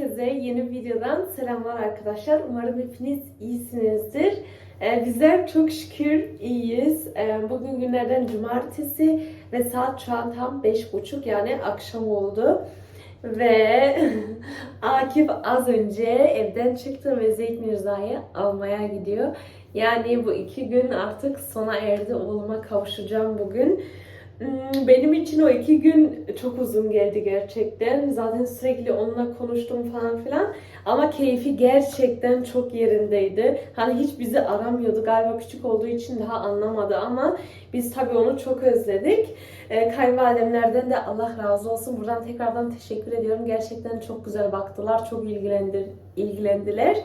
Herkese yeni videodan selamlar arkadaşlar. Umarım hepiniz iyisinizdir. Ee, bizler çok şükür iyiyiz. Ee, bugün günlerden cumartesi ve saat şu an tam 5.30 yani akşam oldu. Ve Akif az önce evden çıktı ve Zeyd Mirza'yı almaya gidiyor. Yani bu iki gün artık sona erdi. Oğluma kavuşacağım bugün. Hmm, Benim için o iki gün çok uzun geldi gerçekten. Zaten sürekli onunla konuştum falan filan. Ama keyfi gerçekten çok yerindeydi. Hani hiç bizi aramıyordu. Galiba küçük olduğu için daha anlamadı ama biz tabii onu çok özledik. Ee, kayınvalidemlerden de Allah razı olsun. Buradan tekrardan teşekkür ediyorum. Gerçekten çok güzel baktılar. Çok ilgilendir, ilgilendiler.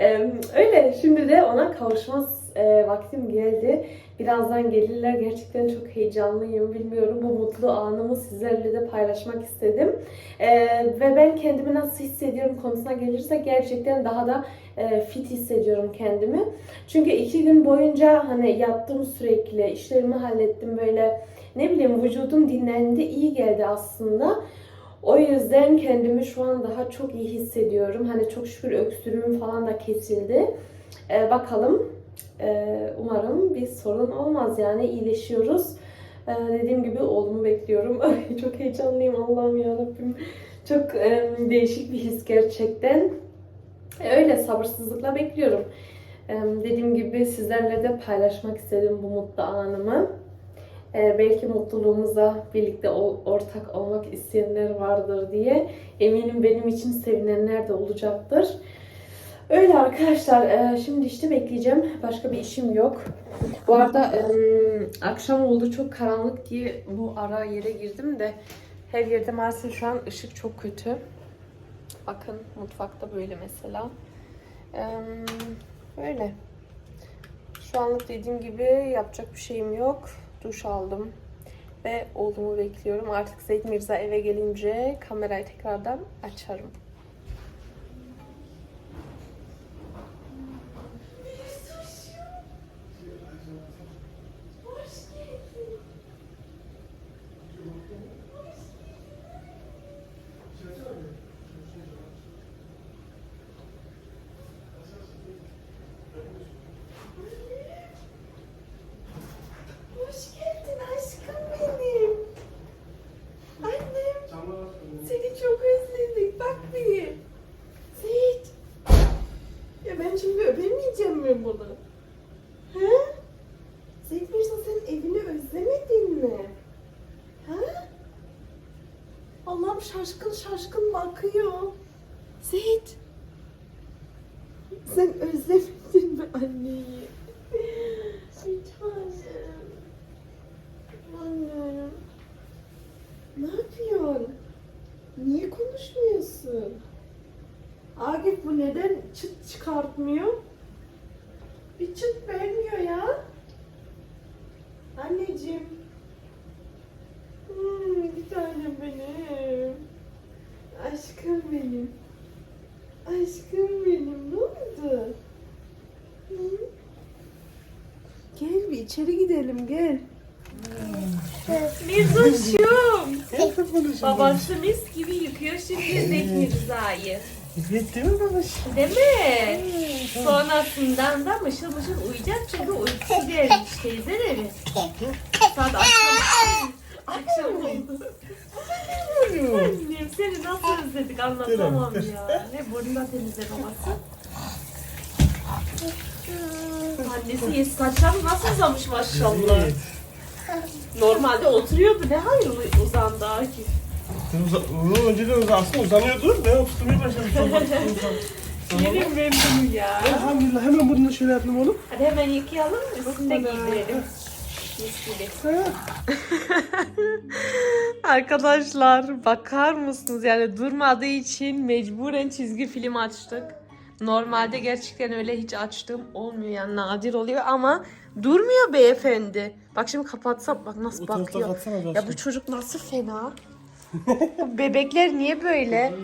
Ee, öyle şimdi de ona kavuşma e, vaktim geldi. Birazdan gelirler. Gerçekten çok heyecanlıyım. Bilmiyorum bu mutlu anımı sizlerle de paylaşmak istedim. Ee, ve ben kendimi nasıl hissediyorum konusuna gelirse gerçekten daha da e, fit hissediyorum kendimi. Çünkü iki gün boyunca hani yattım sürekli. işlerimi hallettim böyle. Ne bileyim vücudum dinlendi. iyi geldi aslında. O yüzden kendimi şu an daha çok iyi hissediyorum. Hani çok şükür öksürüğüm falan da kesildi. Ee, bakalım. Ee, umarım bir sorun olmaz yani iyileşiyoruz. Ee, dediğim gibi oğlumu bekliyorum. Çok heyecanlıyım Allah'ım yarabbim. Çok e, değişik bir his gerçekten. E, Öyle sabırsızlıkla bekliyorum. Dediğim gibi sizlerle de paylaşmak istedim bu mutlu anımı. Belki mutluluğumuza birlikte ortak olmak isteyenler vardır diye. Eminim benim için sevinenler de olacaktır. Öyle arkadaşlar. e, şimdi işte bekleyeceğim. Başka bir işim yok. Bu arada e, akşam oldu çok karanlık diye bu ara yere girdim de her yerde maalesef şu an ışık çok kötü. Bakın mutfakta böyle mesela. E, böyle. Şu anlık dediğim gibi yapacak bir şeyim yok. Duş aldım ve oğlumu bekliyorum. Artık Zeyd Mirza eve gelince kamerayı tekrardan açarım. Hoş geldin aşkım benim. Annem. Seni çok özledik. Bak bir. Seyit. Ya ben şimdi öpemeyeceğim mi bunu? He? Seyit Mirza sen evini özlemedin mi? Ha? Allah'ım şaşkın şaşkın bakıyor. Seyit. Sen özlemedin mi anneyi? Bir tanem. Annem. Ne yapıyorsun? Niye konuşmuyorsun? Agif bu neden çıt çıkartmıyor? Bir çıt vermiyor ya. Anneciğim. Hmm, bir tanem benim. Aşkım benim. Aşkım benim. Ne oldu? Hı? Gel bir içeri gidelim gel. Mirzoş'um. Babası mis gibi yıkıyor şimdi Zek Mirza'yı. Bitti mi babacığım? Değil mi? Sonrasından da mışıl mışıl uyuyacak çünkü uykusu gelmiş teyzeleri. Saat akşam, akşam oldu. Annem seni nasıl özledik anlatamam ya. Ne burnuna temizle babası. Annesi yes, saçları nasıl uzamış maşallah. Normalde oturuyordu ne hayır uzandı Akif. Uza, önceden uza, aslında uzanıyordu. Ben o tutmaya başladım. Yerim ben bunu ya. Elhamdülillah hemen bunu şöyle yaptım oğlum. Hadi hemen yıkayalım üstünde giydirelim. Mis gibi. Arkadaşlar bakar mısınız yani durmadığı için mecburen çizgi film açtık. Normalde gerçekten öyle hiç açtığım olmuyor yani nadir oluyor ama durmuyor beyefendi. Bak şimdi kapatsam bak nasıl O tarafta bakıyor. katsana biraz. Ya bu çocuk nasıl fena? Bu Bebekler niye böyle?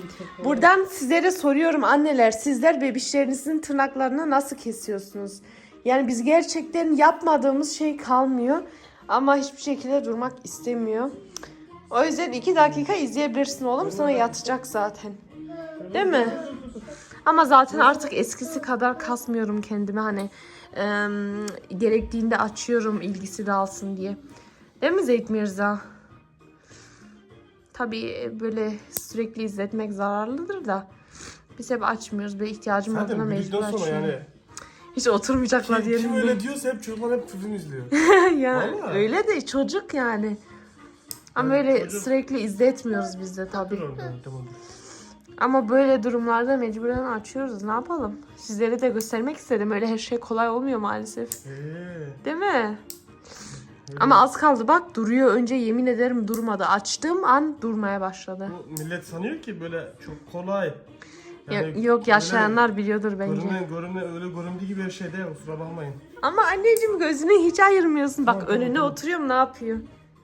Buradan sizlere soruyorum anneler sizler bebişlerinizin tırnaklarını nasıl kesiyorsunuz? Yani biz gerçekten yapmadığımız şey kalmıyor ama hiçbir şekilde durmak istemiyor. O yüzden iki dakika izleyebilirsin oğlum sonra yatacak zaten. Değil mi? Ama zaten artık eskisi kadar kasmıyorum kendimi hani em, gerektiğinde açıyorum ilgisi dağılsın diye. Değil mi Zeyt Mirza? Tabii böyle sürekli izletmek zararlıdır da biz hep açmıyoruz. Böyle ihtiyacım Zaten mecbur büyüdükten sonra açıyorum. yani. Hiç oturmayacaklar Kim, diyelim. kim öyle diyorsa hep çocuklar hep çocuğunu izliyor. ya Vallahi. öyle de çocuk yani. Ama Evet, öyle çocuk. sürekli izletmiyoruz biz de tabii. Dur oğlum, tamam. Ama böyle durumlarda mecburen açıyoruz. Ne yapalım? Sizlere de göstermek istedim. Öyle her şey kolay olmuyor maalesef. Ee, Değil mi? Ama az kaldı bak duruyor. Önce yemin ederim durmadı. Açtığım an durmaya başladı. bu millet sanıyor ki böyle çok kolay. Ya- yok yaşayanlar biliyordur bence. Görünen, görünen, öyle göründüğü gibi her şey değil kusura bakmayın. Ama anneciğim gözünü hiç ayırmıyorsun. Bak Tamam, tamam, önüne tamam. oturuyorum ne yapıyor?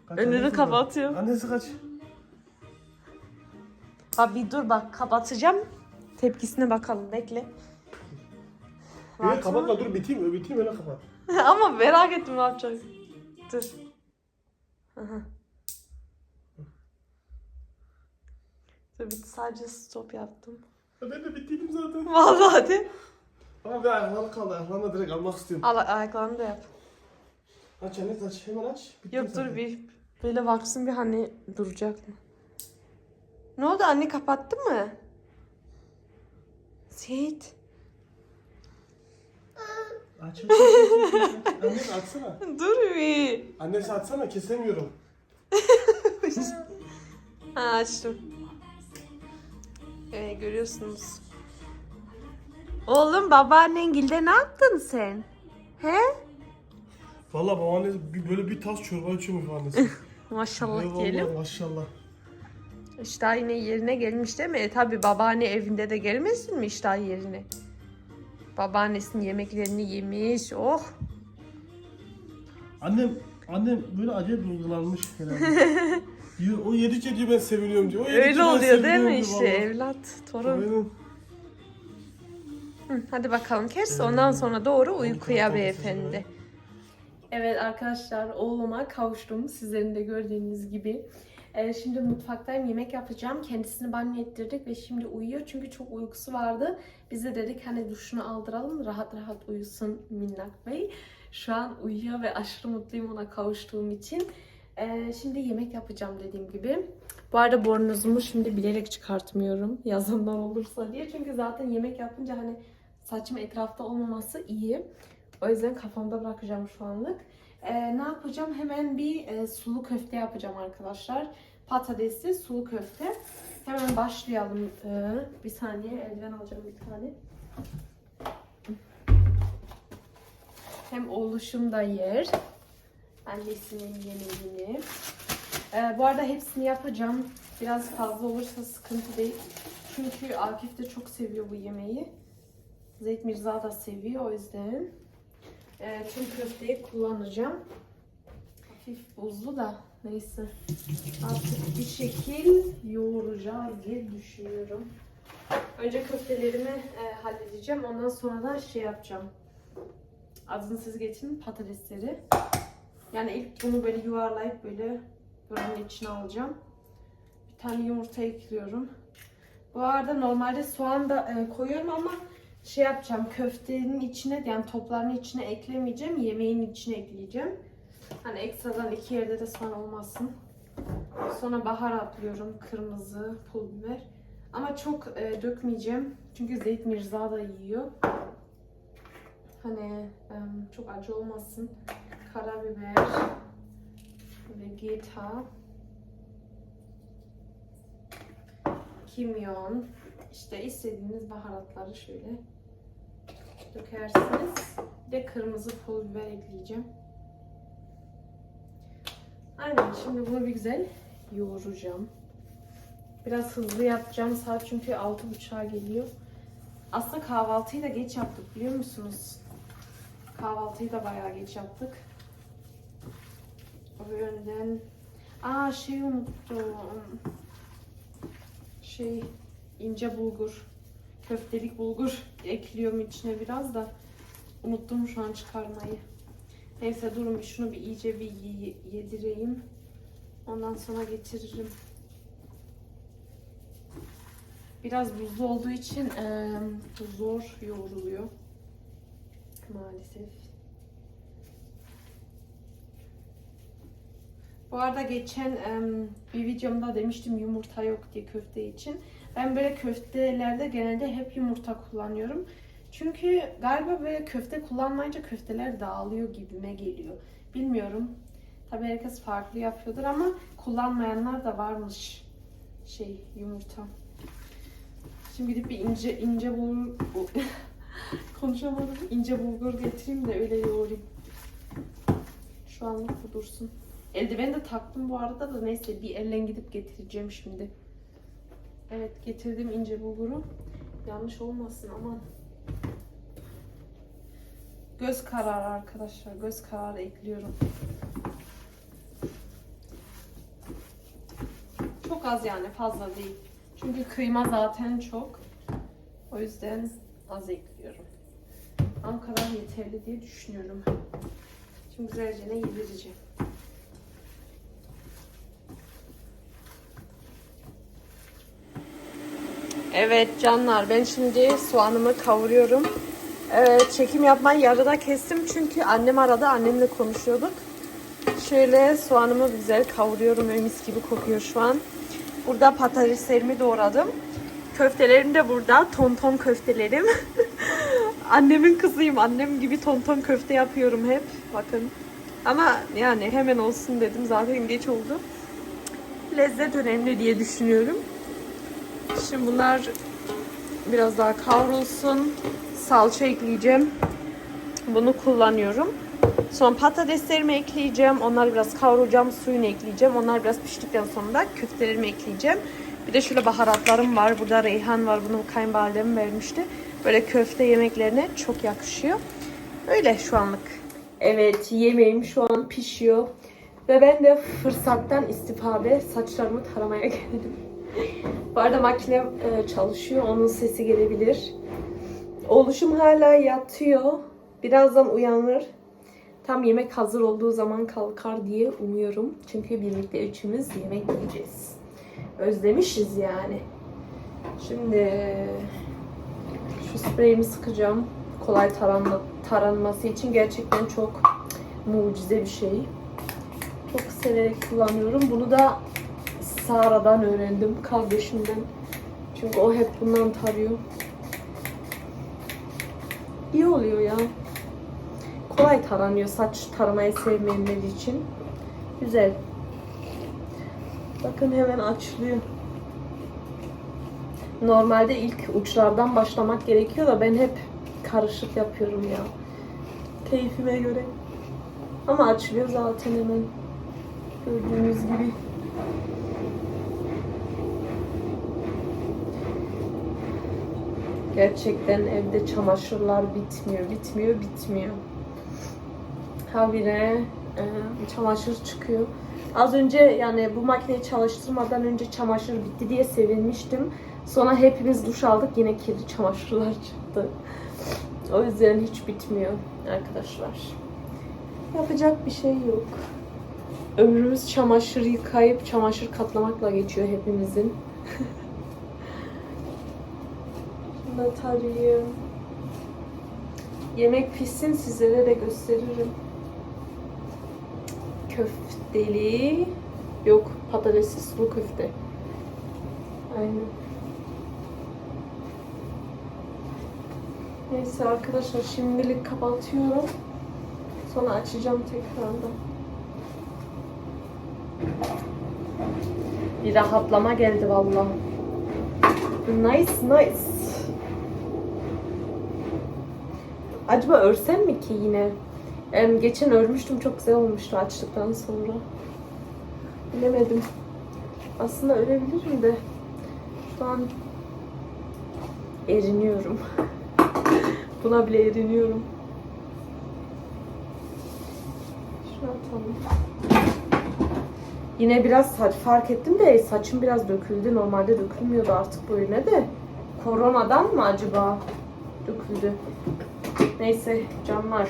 Kaç Önünü annesi kapatıyor. Annesi kaç? Bak bir dur bak kapatacağım. Tepkisine bakalım bekle. Öyle kapatma dur biteyim, biteyim öyle kapat. Ama merak ettim ne yapacak. Dur. Aha. Dur bir sadece stop yaptım. Ben de bittiydim zaten. Vallahi hadi. Ama bir ayaklarını kaldı, ayaklarını direkt almak istiyorum. Al ayaklarını da yap. Aç anne aç, hemen aç. Bitti Yok zaten. dur bir böyle baksın bir hani duracak mı? Ne oldu anne kapattı mı? Seyit. Aç, aç, aç, aç, aç, aç. Annesi açsana. Dur bir. Annesi açsana, kesemiyorum. Ha açtım. Ee, görüyorsunuz. Oğlum babaannen gilde ne yaptın sen? He? Valla babaannesi bir- böyle bir tas çorba içiyormuş annesi. Maşallah Eyvallah, diyelim. Maşallah. İşte yine yerine gelmiş değil mi? E, tabii babaanne evinde de gelmesin mi işte yerine? Babaannesinin yemeklerini yemiş. Oh. Annem, annem böyle acayip duygulanmış herhalde. diyor, o yedikçe diyor ben seviniyorum diyor. O yedikçe Öyle ben oluyor değil mi diyor işte vallahi. evlat, torun. Aynen. Hı, hadi bakalım kes. Ondan sonra doğru uykuya beyefendi. Evet arkadaşlar oğluma kavuştum sizlerin de gördüğünüz gibi. Ee, şimdi mutfaktayım yemek yapacağım. Kendisini banyo ettirdik ve şimdi uyuyor çünkü çok uykusu vardı. Biz de dedik hani duşunu aldıralım rahat rahat uyusun minnak bey. Şu an uyuyor ve aşırı mutluyum ona kavuştuğum için. Ee, şimdi yemek yapacağım dediğim gibi. Bu arada bornozumu şimdi bilerek çıkartmıyorum yazından olursa diye. Çünkü zaten yemek yapınca hani saçım etrafta olmaması iyi. O yüzden kafamda bırakacağım şu anlık. Ee, ne yapacağım? Hemen bir e, sulu köfte yapacağım arkadaşlar. Patatesli sulu köfte. Hemen başlayalım. Ee, bir saniye eldiven alacağım bir tane. Hem oluşum da yer. Annesinin yemeğini. Ee, bu arada hepsini yapacağım. Biraz fazla olursa sıkıntı değil. Çünkü Akif de çok seviyor bu yemeği. Zeyt Mirza da seviyor o yüzden. Ee, tüm köfteyi kullanacağım. Hafif buzlu da neyse. Artık bir şekil yoğuracağız diye düşünüyorum. Önce köftelerimi e, halledeceğim. Ondan sonra da şey yapacağım. Adını siz geçin patatesleri. Yani ilk bunu böyle yuvarlayıp böyle buranın içine alacağım. Bir tane yumurta ekliyorum. Bu arada normalde soğan da e, koyuyorum ama şey yapacağım köftenin içine yani topların içine eklemeyeceğim. Yemeğin içine ekleyeceğim. Hani ekstradan iki yerde de soğan olmasın. Sonra baharatlıyorum. Kırmızı, pul biber. Ama çok e, dökmeyeceğim. Çünkü Zeyt Mirza da yiyor. Hani çok acı olmasın. Karabiber ve geta. Kimyon. İşte istediğiniz baharatları şöyle dökersiniz. Bir de kırmızı pul biber ekleyeceğim. Aynen şimdi bunu bir güzel yoğuracağım. Biraz hızlı yapacağım saat çünkü 6.30'a geliyor. Aslında kahvaltıyı da geç yaptık biliyor musunuz? Kahvaltıyı da bayağı geç yaptık. O yönden... Aa şey unuttum. Şey ince bulgur. Köftelik bulgur ekliyorum içine biraz da. Unuttum şu an çıkarmayı. Neyse durun şunu bir iyice bir ye- yedireyim. Ondan sonra getiririm. Biraz buzlu olduğu için eee, zor yoğruluyor. Maalesef. Bu arada geçen bir videomda demiştim yumurta yok diye köfte için. Ben böyle köftelerde genelde hep yumurta kullanıyorum. Çünkü galiba böyle köfte kullanmayınca köfteler dağılıyor gibime geliyor. Bilmiyorum. Tabii herkes farklı yapıyordur ama kullanmayanlar da varmış. Şey yumurta. Şimdi gidip bir ince ince bulgur konuşamadım. İnce bulgur getireyim de öyle yoğurayım. Şu anlık bu dursun. Eldiveni de taktım bu arada da neyse bir elle gidip getireceğim şimdi. Evet getirdim ince bulguru. Yanlış olmasın aman. Göz kararı arkadaşlar. Göz kararı ekliyorum. Çok az yani fazla değil. Çünkü kıyma zaten çok. O yüzden az ekliyorum. Ama kadar yeterli diye düşünüyorum. Şimdi güzelce ne yedireceğim. Evet canlar ben şimdi soğanımı kavuruyorum. Evet çekim yapmayı yarıda kestim çünkü annem aradı annemle konuşuyorduk. Şöyle soğanımı güzel kavuruyorum ve mis gibi kokuyor şu an. Burada patateslerimi doğradım. Köftelerim de burada. Tonton köftelerim. Annemin kızıyım. Annem gibi tonton köfte yapıyorum hep. Bakın. Ama yani hemen olsun dedim. Zaten geç oldu. Lezzet önemli diye düşünüyorum. Şimdi bunlar biraz daha kavrulsun. Salça ekleyeceğim. Bunu kullanıyorum. Sonra patateslerimi ekleyeceğim. Onlar biraz kavrulacağım. Suyunu ekleyeceğim. Onlar biraz piştikten sonra da köftelerimi ekleyeceğim. Bir de şöyle baharatlarım var. Burada reyhan var. Bunu kayınvalidem vermişti. Böyle köfte yemeklerine çok yakışıyor. Öyle şu anlık. Evet yemeğim şu an pişiyor. Ve ben de fırsattan istifade saçlarımı taramaya geldim. Bu arada makine e, çalışıyor. Onun sesi gelebilir. Oluşum hala yatıyor. Birazdan uyanır. Tam yemek hazır olduğu zaman kalkar diye umuyorum. Çünkü birlikte üçümüz yemek yiyeceğiz. Özlemişiz yani. Şimdi şu spreyimi sıkacağım. Kolay taranma, taranması için gerçekten çok mucize bir şey. Çok severek kullanıyorum. Bunu da Sara'dan öğrendim. Kardeşimden. Çünkü o hep bundan tarıyor. İyi oluyor ya. Kolay taranıyor saç taramayı sevmeyenler için. Güzel. Bakın hemen açılıyor. Normalde ilk uçlardan başlamak gerekiyor da ben hep karışık yapıyorum ya. Keyfime göre. Ama açılıyor zaten hemen. Gördüğünüz gibi. Gerçekten evde çamaşırlar bitmiyor, bitmiyor, bitmiyor. Habire e, çamaşır çıkıyor. Az önce yani bu makineyi çalıştırmadan önce çamaşır bitti diye sevinmiştim. Sonra hepimiz duş aldık yine kirli çamaşırlar çıktı. O yüzden hiç bitmiyor arkadaşlar. Yapacak bir şey yok. Ömrümüz çamaşır yıkayıp çamaşır katlamakla geçiyor hepimizin. Tarayayım. Yemek pişsin sizlere de gösteririm. Köfteli. Yok patatesli sulu köfte. Aynen. Neyse arkadaşlar şimdilik kapatıyorum. Sonra açacağım tekrardan. Bir rahatlama geldi vallahi. Nice nice. Acaba örsem mi ki yine? Geçen örmüştüm çok güzel olmuştu açtıktan sonra. Bilemedim. Aslında örebilirim de şu an eriniyorum. Buna bile eriniyorum. Şunu atalım. Yine biraz fark ettim de saçım biraz döküldü. Normalde dökülmüyordu artık böyle de. Koronadan mı acaba döküldü? Neyse canlar.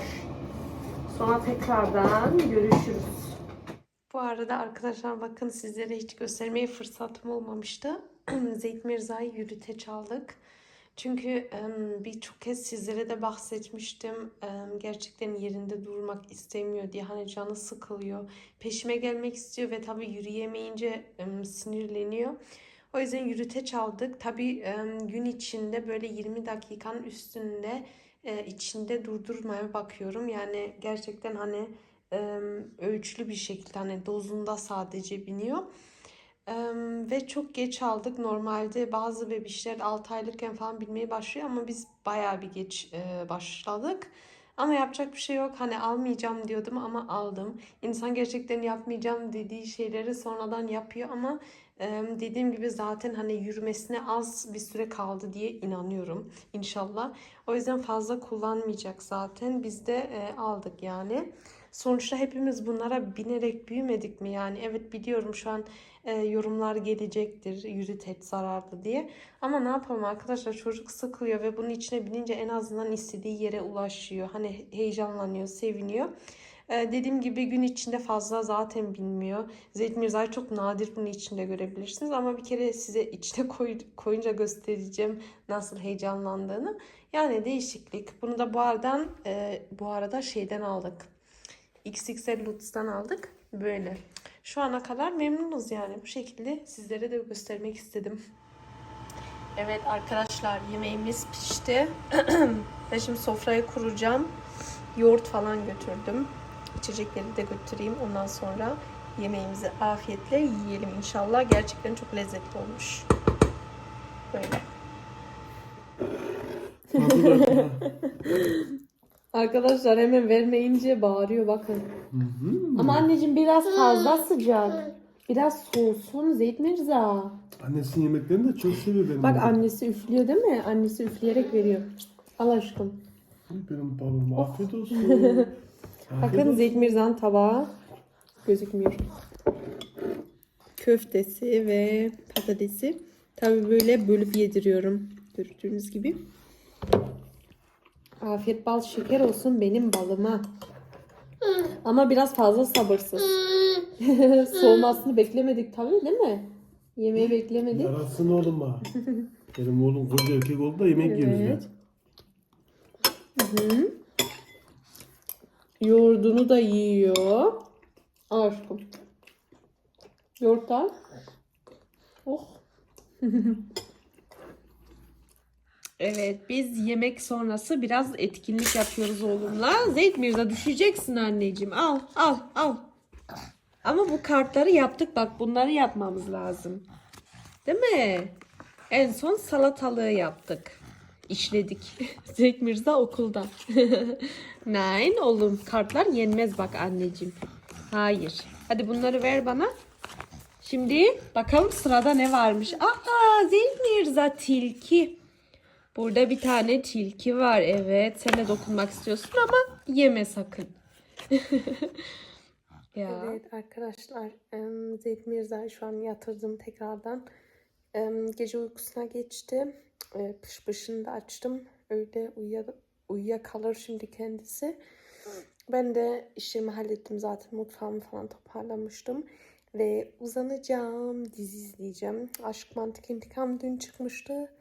Sonra tekrardan görüşürüz. Bu arada arkadaşlar bakın sizlere hiç göstermeye fırsatım olmamıştı. Zeyt Mirza'yı yürüte çaldık. Çünkü birçok kez sizlere de bahsetmiştim. Gerçekten yerinde durmak istemiyor diye. Hani canı sıkılıyor. Peşime gelmek istiyor ve tabii yürüyemeyince em, sinirleniyor. O yüzden yürüte çaldık. Tabii gün içinde böyle 20 dakikanın üstünde e, içinde durdurmaya bakıyorum. Yani gerçekten hani ölçülü bir şekilde hani dozunda sadece biniyor. Ve çok geç aldık. Normalde bazı bebişler 6 aylıkken falan bilmeye başlıyor ama biz bayağı bir geç e, başladık. Ama yapacak bir şey yok. Hani almayacağım diyordum ama aldım. İnsan gerçekten yapmayacağım dediği şeyleri sonradan yapıyor ama dediğim gibi zaten hani yürümesine az bir süre kaldı diye inanıyorum inşallah. O yüzden fazla kullanmayacak zaten. Biz de aldık yani. Sonuçta hepimiz bunlara binerek büyümedik mi? Yani evet biliyorum şu an e, yorumlar gelecektir yürüt zararlı diye. Ama ne yapalım arkadaşlar çocuk sıkılıyor ve bunun içine binince en azından istediği yere ulaşıyor. Hani heyecanlanıyor, seviniyor. E, dediğim gibi gün içinde fazla zaten bilmiyor. Zeyt Mirza'yı çok nadir bunun içinde görebilirsiniz. Ama bir kere size içine koy, koyunca göstereceğim nasıl heyecanlandığını. Yani değişiklik. Bunu da bu aradan e, bu arada şeyden aldık. XXL Lutz'tan aldık. Böyle. Şu ana kadar memnunuz yani. Bu şekilde sizlere de göstermek istedim. Evet arkadaşlar yemeğimiz pişti. ben şimdi sofrayı kuracağım. Yoğurt falan götürdüm. İçecekleri de götüreyim. Ondan sonra yemeğimizi afiyetle yiyelim inşallah. Gerçekten çok lezzetli olmuş. Böyle. Arkadaşlar hemen vermeyince bağırıyor bakın. Hı-hı. Ama anneciğim biraz fazla sıcak. Biraz soğusun Zeyt Mirza. Annesinin yemeklerini de çok seviyor benim. Bak oğlum. annesi üflüyor değil mi? Annesi üfleyerek veriyor. Al aşkım. Benim balım afiyet olsun. Bakın olsun. Zeyt Mirza'nın tabağı gözükmüyor. Köftesi ve patatesi. Tabii böyle bölüp yediriyorum. Gördüğünüz gibi. Afiyet bal şeker olsun benim balıma. Ama biraz fazla sabırsız. Soğumasını beklemedik tabii değil mi? Yemeği beklemedik. Yarasın oğluma. Benim oğlum koca erkek oldu da yemek Evet. bizden. Hı. Yoğurdunu da yiyor. Aşkım. Yoğurt al. Oh. evet biz yemek sonrası biraz etkinlik yapıyoruz oğlumla. Zeyt Mirza düşeceksin anneciğim. Al al al. Ama bu kartları yaptık bak bunları yapmamız lazım. Değil mi? En son salatalığı yaptık. İşledik. Zeyt Mirza okulda. Nein oğlum kartlar yenmez bak anneciğim. Hayır. Hadi bunları ver bana. Şimdi bakalım sırada ne varmış. Aa Zeyt Mirza tilki. Burada bir tane tilki var. Evet sen de dokunmak istiyorsun ama yeme sakın. ya. Evet arkadaşlar Zeyt Mirza'yı şu an yatırdım tekrardan. Gece uykusuna geçti. Pış pışını da açtım. Öyle uyuya, uyuyakalır şimdi kendisi. Ben de işlerimi hallettim zaten. Mutfağımı falan toparlamıştım. Ve uzanacağım. Dizi izleyeceğim. Aşk Mantık İntikam dün çıkmıştı.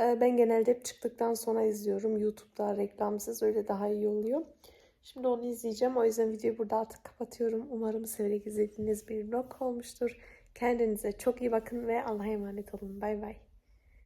Ee, Ben genelde çıktıktan sonra izliyorum. YouTube'da reklamsız öyle daha iyi oluyor. Şimdi onu izleyeceğim. O yüzden videoyu burada artık kapatıyorum. Umarım severek izlediğiniz bir vlog olmuştur. Kendinize çok iyi bakın ve Allah'a emanet olun. Bay bay.